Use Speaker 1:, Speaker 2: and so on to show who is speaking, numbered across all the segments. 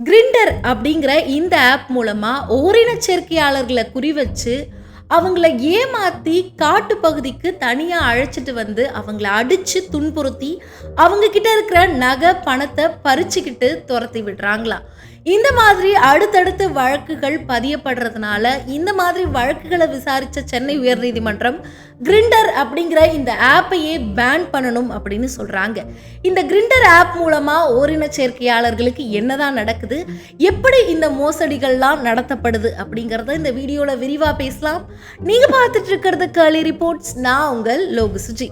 Speaker 1: Grinder அப்படிங்கிற இந்த app மூலமாக ஓரின சேர்க்கையாளர்களை குறி வச்சு அவங்கள ஏமாற்றி காட்டு பகுதிக்கு தனியாக அழைச்சிட்டு வந்து அவங்கள அடித்து துன்புறுத்தி அவங்கக்கிட்ட இருக்கிற நகை பணத்தை பறிச்சுக்கிட்டு துரத்தி விடுறாங்களாம். இந்த மாதிரி அடுத்தடுத்து வழக்குகள் பதியப்படுறதுனால இந்த மாதிரி வழக்குகளை விசாரித்த சென்னை உயர்நீதிமன்றம் கிரிண்டர் அப்படிங்கிற இந்த ஆப்பையே பேன் பண்ணணும் அப்படின்னு சொல்கிறாங்க இந்த கிரிண்டர் ஆப் மூலமாக ஓரின சேர்க்கையாளர்களுக்கு என்னதான் நடக்குது எப்படி இந்த மோசடிகள்லாம் நடத்தப்படுது அப்படிங்கிறத இந்த வீடியோவில் விரிவாக பேசலாம். நீங்கள் பார்த்துட்டு இருக்கிறது கேர்லி ரிப்போர்ட்ஸ் நான் உங்கள் லோகு சுஜி.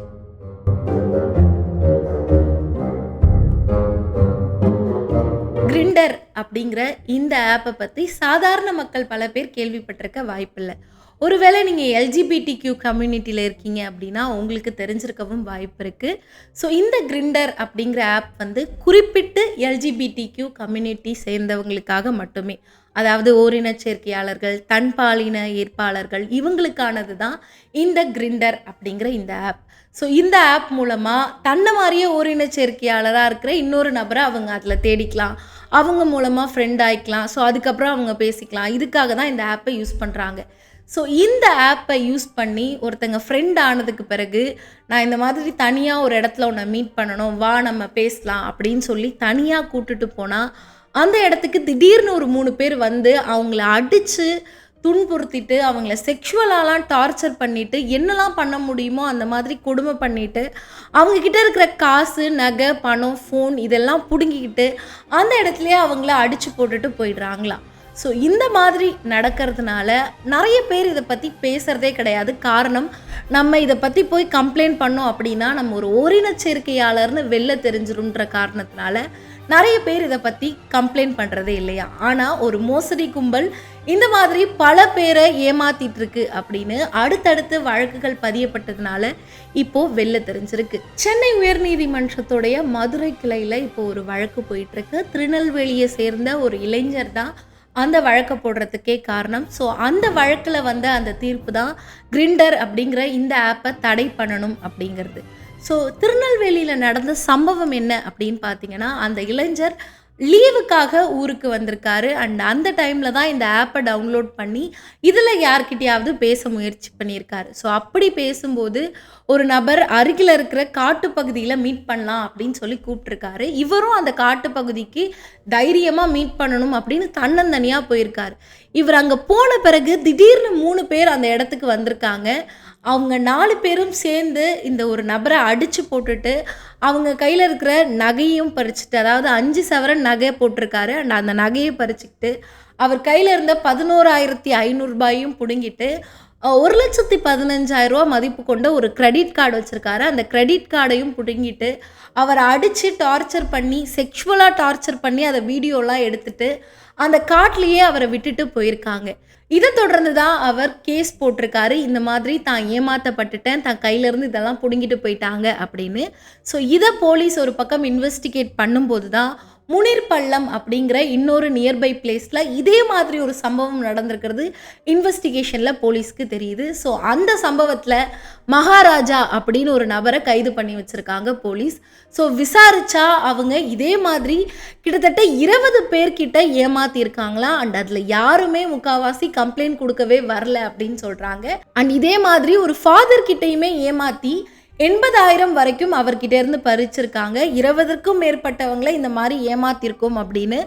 Speaker 1: அப்படிங்கிற இந்த ஆப்பை பற்றி சாதாரண மக்கள் பல பேர் கேள்விப்பட்டிருக்க வாய்ப்பில்லை. ஒருவேளை நீங்கள் எல்ஜிபிடி கியூ கம்யூனிட்டியில் இருக்கீங்க அப்படின்னா உங்களுக்கு தெரிஞ்சிருக்கவும் வாய்ப்பு இருக்குது ஸோ இந்த கிரிண்டர் அப்படிங்கிற ஆப் வந்து குறிப்பிட்டு எல்ஜிபிடி கியூ கம்யூனிட்டி சேர்ந்தவங்களுக்காக மட்டுமே. அதாவது ஓரின சேர்க்கையாளர்கள் தன்பாலின ஏற்பாளர்கள் இவங்களுக்கானது தான் இந்த கிரிண்டர் அப்படிங்கிற இந்த ஆப் ஸோ இந்த ஆப் மூலமாக தன்னை மாதிரியே ஓரின சேர்க்கையாளராக இருக்கிற இன்னொரு நபரை அவங்க அதில் தேடிக்கலாம். அவங்க மூலமாக ஃப்ரெண்ட் ஆகிக்கலாம் ஸோ அதுக்கப்புறம் அவங்க பேசிக்கலாம். இதுக்காக தான் இந்த ஆப்பை யூஸ் பண்ணுறாங்க ஸோ இந்த ஆப்பை யூஸ் பண்ணி ஒருத்தங்க ஃப்ரெண்ட் ஆனதுக்கு பிறகு நான் இந்த மாதிரி தனியாக ஒரு இடத்துல உன்னை மீட் பண்ணணும் வா நம்ம பேசலாம் அப்படின்னு சொல்லி தனியாக கூட்டுட்டு போனால் அந்த இடத்துக்கு திடீர்னு ஒரு மூணு பேர் வந்து அவங்கள அடித்து துன்புறுத்திட்டு அவங்கள செக்ஷுவலாலாம் டார்ச்சர் பண்ணிவிட்டு என்னெல்லாம் பண்ண முடியுமோ அந்த மாதிரி கொடுமை பண்ணிவிட்டு அவங்கக்கிட்ட இருக்கிற காசு நகை பணம் ஃபோன் இதெல்லாம் பிடுங்கிக்கிட்டு அந்த இடத்துலையே அவங்கள அடித்து போட்டுட்டு போயிடுறாங்களாம். ஸோ இந்த மாதிரி நடக்கிறதுனால நிறைய பேர் இதை பற்றி பேசுகிறதே கிடையாது. காரணம் நம்ம இதை பற்றி போய் கம்ப்ளைண்ட் பண்ணோம் அப்படின்னா நம்ம ஒரு ஓரினச்சேர்க்கையாளர்னு வெளில தெரிஞ்சிருன்ற காரணத்தினால நிறைய பேர் இதை பற்றி கம்ப்ளைண்ட் பண்ணுறதே இல்லையா? ஆனால் ஒரு மோசடி கும்பல் இந்த மாதிரி பல பேரை ஏமாத்திட்டு இருக்கு அப்படின்னு அடுத்தடுத்து வழக்குகள் பதியப்பட்டதுனால இப்போ வெளில தெரிஞ்சிருக்கு. சென்னை உயர்நீதிமன்றத்துடைய மதுரை கிளையில் இப்போ ஒரு வழக்கு போயிட்டு இருக்கு. திருநெல்வேலியை சேர்ந்த ஒரு இளைஞர் தான் அந்த வழக்கை போடுறதுக்கே காரணம். ஸோ அந்த வழக்கில் வந்த அந்த தீர்ப்பு தான் கிரிண்டர் அப்படிங்கிற இந்த ஆப்பை தடை பண்ணணும் அப்படிங்கிறது. ஸோ திருநெல்வேலியில் நடந்த சம்பவம் என்ன அப்படின்னு பார்த்தீங்கன்னா அந்த இளைஞர் லீவுக்காக ஊருக்கு வந்திருக்காரு. அண்ட் அந்த டைமில் தான் இந்த ஆப்பை டவுன்லோட் பண்ணி இதில் யார்கிட்டையாவது பேச முயற்சி பண்ணியிருக்காரு. ஸோ அப்படி பேசும்போது ஒரு நபர் அருகில் இருக்கிற காட்டுப்பகுதியில் மீட் பண்ணலாம் அப்படின்னு சொல்லி கூப்பிட்ருக்காரு இவரும் அந்த காட்டுப்பகுதிக்கு தைரியமாக மீட் பண்ணணும் அப்படின்னு தன்னந்தனியாக போயிருக்காரு. இவர் அங்கே போன பிறகு திடீர்னு மூணு பேர் அந்த இடத்துக்கு வந்திருக்காங்க. அவங்க நாலு பேரும் சேர்ந்து இந்த ஒரு நபரை அடித்து போட்டுட்டு அவங்க கையில் இருக்கிற நகையும் பறிச்சுட்டு அதாவது அஞ்சு சவரன் நகை போட்டிருக்காரு. அண்ட் அந்த நகையை பறிச்சுக்கிட்டு அவர் கையில் இருந்த பதினோராயிரத்தி ஐநூறுரூபாயும் பிடுங்கிட்டு ஒரு லட்சத்தி பதினஞ்சாயிரம் ரூபா மதிப்பு கொண்ட ஒரு கிரெடிட் கார்டு வச்சுருக்காரு. அந்த கிரெடிட் கார்டையும் பிடுங்கிட்டு அவரை அடித்து டார்ச்சர் பண்ணி செக்ஷுவலாக டார்ச்சர் பண்ணி அதை வீடியோலாம் எடுத்துகிட்டு அந்த காட்டிலேயே அவரை விட்டுட்டு போயிருக்காங்க. இதை தொடர்ந்து தான் அவர் கேஸ் போட்டிருக்காரு. இந்த மாதிரி தான் ஏமாத்தப்பட்டுட்டேன் தான் கையிலேருந்து இதெல்லாம் பிடுங்கிட்டு போயிட்டாங்க அப்படின்னு. ஸோ இதை போலீஸ் ஒரு பக்கம் இன்வெஸ்டிகேட் பண்ணும்போது தான் முனிர் பள்ளம் அப்படிங்கிற இன்னொரு நியர்பை பிளேஸில் இதே மாதிரி ஒரு சம்பவம் நடந்திருக்கிறது இன்வெஸ்டிகேஷனில் போலீஸ்க்கு தெரியுது. ஸோ அந்த சம்பவத்தில் மகாராஜா அப்படின்னு ஒரு நபரை கைது பண்ணி வச்சுருக்காங்க போலீஸ். ஸோ விசாரிச்சா அவங்க இதே மாதிரி கிட்டத்தட்ட இருபது பேர்கிட்ட ஏமாத்திருக்காங்களா? அண்ட் அதில் யாருமே முக்காவாசி கம்ப்ளைண்ட் கொடுக்கவே வரல அப்படின்னு சொல்கிறாங்க அண்ட் இதே மாதிரி ஒரு ஃபாதர் கிட்டேயுமே ஏமாற்றி எண்பதாயிரம் வரைக்கும் அவர்கிட்ட இருந்து பறிச்சிருக்காங்க. இருபதுக்கும் மேற்பட்டவங்களை இந்த மாதிரி ஏமாத்திருக்கோம் அப்படின்னு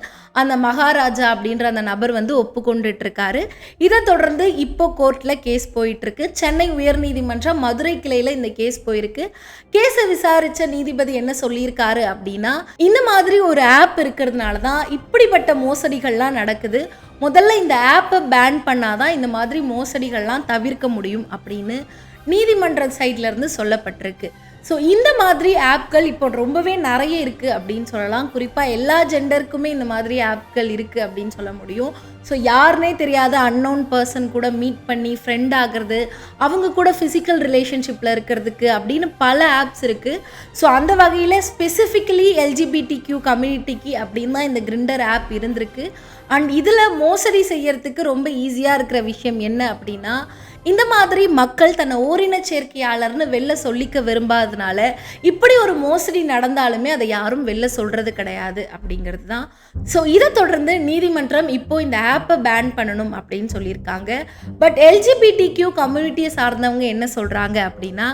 Speaker 1: அந்த மகாராஜா அப்படின்ற அந்த நபர் வந்து ஒப்புக்கொண்டுட்டு இருக்காரு இதை தொடர்ந்து இப்போ கோர்ட்டில் கேஸ் போயிட்டு இருக்கு சென்னை உயர்நீதிமன்றம் மதுரை கிளையில் இந்த கேஸ் போயிருக்கு. கேஸை விசாரிச்ச நீதிபதி என்ன சொல்லியிருக்காரு அப்படின்னா இந்த மாதிரி ஒரு ஆப் இருக்கிறதுனால தான் இப்படிப்பட்ட மோசடிகள்லாம் நடக்குது. முதல்ல இந்த ஆப்பை பேன் பண்ணாதான் இந்த மாதிரி மோசடிகள்லாம் தவிர்க்க முடியும் அப்படின்னு நீதிமன்ற சைட்ல இருந்து சொல்லப்பட்டிருக்கு. ஸோ இந்த மாதிரி ஆப்கள் இப்போ ரொம்பவே நிறைய இருக்குது அப்படின்னு சொல்லலாம். குறிப்பாக எல்லா ஜெண்டருக்குமே இந்த மாதிரி ஆப்கள் இருக்குது அப்படின்னு சொல்ல முடியும். ஸோ யாருனே தெரியாத அன்னோன் பர்சன் கூட மீட் பண்ணி ஃப்ரெண்ட் ஆகிறது அவங்க கூட ஃபிசிக்கல் ரிலேஷன்ஷிப்பில் இருக்கிறதுக்கு அப்படின்னு பல ஆப்ஸ் இருக்குது ஸோ அந்த வகையில் ஸ்பெசிஃபிக்கலி எல்ஜிபிடி கியூ கம்யூனிட்டிக்கு அப்படின்னு தான் இந்த கிரிண்டர் ஆப் இருந்திருக்கு. அண்ட் இதில் மோசடி செய்யறதுக்கு ரொம்ப ஈஸியாக இருக்கிற விஷயம் என்ன அப்படின்னா இந்த மாதிரி மக்கள் தன்னை ஓரின சேர்க்கையாளர்னு வெளில சொல்லிக்க விரும்பாததுனால இப்படி ஒரு மோசடி நடந்தாலுமே அதை யாரும் வெளில சொல்கிறது கிடையாது அப்படிங்கிறது தான். ஸோ இதை தொடர்ந்து நீதிமன்றம் இப்போ இந்த ஆப் ஆப்பை பேன் பண்ணணும் அப்படின்னு சொல்லியிருக்காங்க. பட் எல்ஜிபிடி கியூ கம்யூனிட்டியை சார்ந்தவங்க என்ன சொல்கிறாங்க அப்படின்னா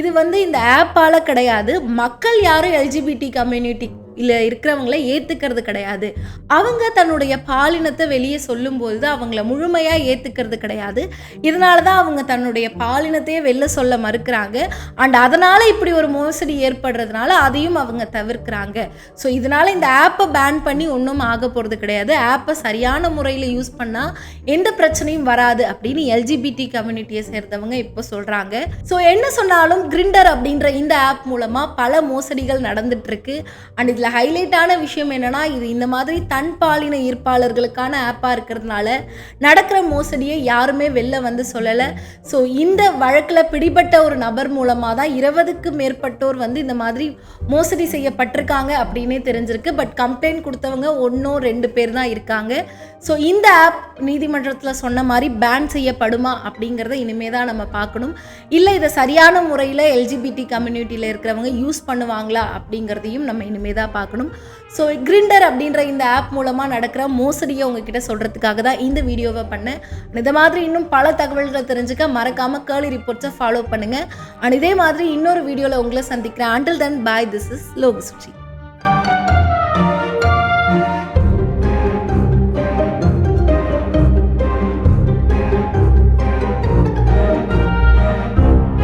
Speaker 1: இது வந்து இந்த ஆப்பால் கிடையாது. மக்கள் யாரும் எல்ஜிபிடி கம்யூனிட்டி இல்லை இருக்கிறவங்கள ஏற்றுக்கிறது கிடையாது. அவங்க தன்னுடைய பாலினத்தை வெளியே சொல்லும்போது அவங்கள முழுமையாக ஏற்றுக்கிறது கிடையாது. இதனால தான் அவங்க தன்னுடைய பாலினத்தையே வெளில சொல்ல மறுக்கிறாங்க. அண்ட் அதனால் இப்படி ஒரு மோசடி ஏற்படுறதுனால அதையும் அவங்க தவிர்க்கிறாங்க. ஸோ இதனால் இந்த ஆப்பை பேன் பண்ணி ஒன்றும் ஆக போகிறது கிடையாது. ஆப்பை சரியான முறையில் யூஸ் பண்ணால் எந்த பிரச்சனையும் வராது அப்படின்னு எல்ஜிபிடி கம்யூனிட்டியை சேர்ந்தவங்க இப்போ சொல்கிறாங்க ஸோ என்ன சொன்னாலும் கிரிண்டர் அப்படின்ற இந்த ஆப் மூலமாக பல மோசடிகள் நடந்துட்டு இருக்கு. அண்ட் இதில் ஹைலைட்டான விஷயம் என்னென்னா இது இந்த மாதிரி தன் பாலின ஈர்ப்பாளர்களுக்கான ஆப்பாக இருக்கிறதுனால நடக்கிற மோசடியை யாருமே வெளில வந்து சொல்லலை. ஸோ இந்த வழக்கில் பிடிபட்ட ஒரு நபர் மூலமாக தான் இருபதுக்கு மேற்பட்டோர் வந்து இந்த மாதிரி மோசடி செய்யப்பட்டிருக்காங்க அப்படின்னே தெரிஞ்சிருக்கு. பட் கம்ப்ளைண்ட் கொடுத்தவங்க ஒன்றோ ரெண்டு பேர் தான் இருக்காங்க. ஸோ இந்த ஆப் நீதிமன்றத்தில் சொன்ன மாதிரி பேன் செய்யப்படுமா அப்படிங்கிறத இனிமே தான் நம்ம பார்க்கணும். இல்லை இதை சரியான முறையில் எல்ஜிபிடி கம்யூனிட்டியில் இருக்கிறவங்க யூஸ் பண்ணுவாங்களா அப்படிங்கிறதையும் நம்ம இனிமே தான் பார்க்கணும். ஸோ கிரிண்டர் அப்படின்ற இந்த ஆப் மூலமாக நடக்கிற மோசடியை உங்ககிட்ட சொல்கிறதுக்காக தான் இந்த வீடியோவை பண்ணேன். இந்த மாதிரி இன்னும் பல தகவல்களை தெரிஞ்சுக்க மறக்காமல் கேர்லி ரிப்போர்ட்ஸை ஃபாலோ பண்ணுங்கள் அண்ட் இதே மாதிரி இன்னொரு வீடியோவில் உங்களை சந்திக்கிறேன். Until then bye this is லோகசுச்சி